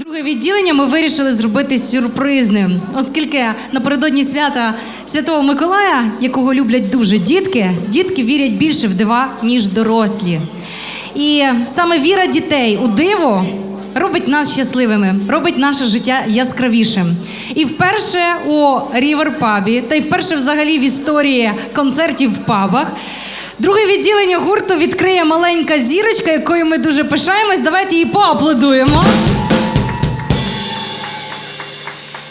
Друге відділення ми вирішили зробити сюрпризним, оскільки напередодні свята Святого Миколая, якого люблять дуже дітки, дітки вірять більше в дива, ніж дорослі. І саме віра дітей у диво робить нас щасливими, робить наше життя яскравішим. І вперше у Рівер Пабі, та й вперше взагалі в історії концертів в пабах. Друге відділення гурту відкриє маленька зірочка, якою ми дуже пишаємось. Давайте її поаплодуємо.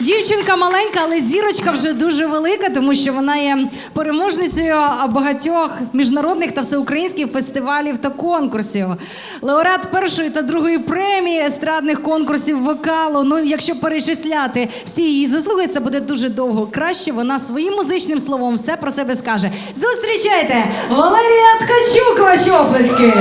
Дівчинка маленька, але зірочка вже дуже велика, тому що вона є переможницею багатьох міжнародних та всеукраїнських фестивалів та конкурсів. Лауреат першої та другої премії естрадних конкурсів вокалу. Ну, якщо перечисляти всі її заслуги, це буде дуже довго. Краще вона своїм музичним словом все про себе скаже. Зустрічайте! Валерія Ткачук, ваші оплески!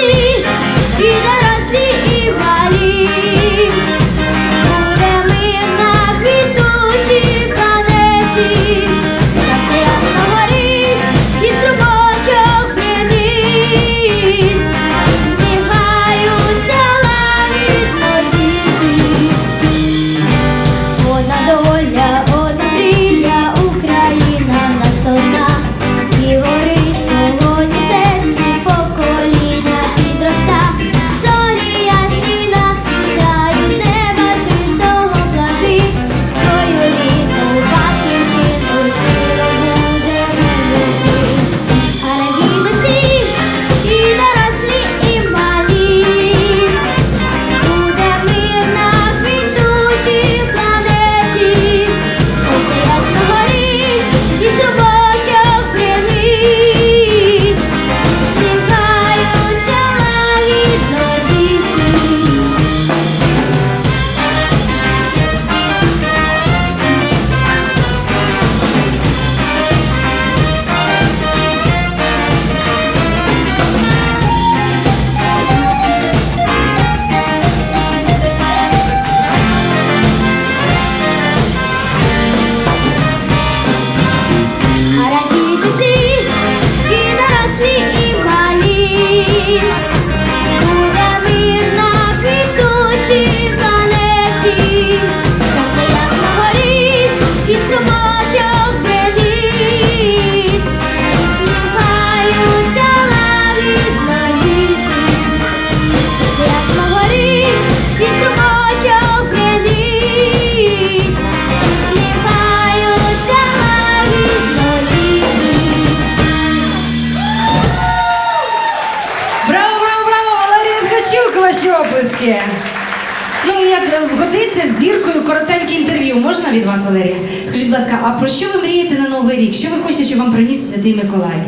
Радіти всі, і ваші! Ну і як е, годиться з зіркою коротеньке інтерв'ю. Можна від вас, Валерія? Скажіть, будь ласка, а про що ви мрієте на Новий рік? Що ви хочете, щоб вам приніс Святий Миколай?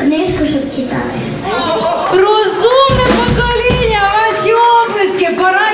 Книжку, щоб читати. Розумне покоління! Ваші облиски! Пора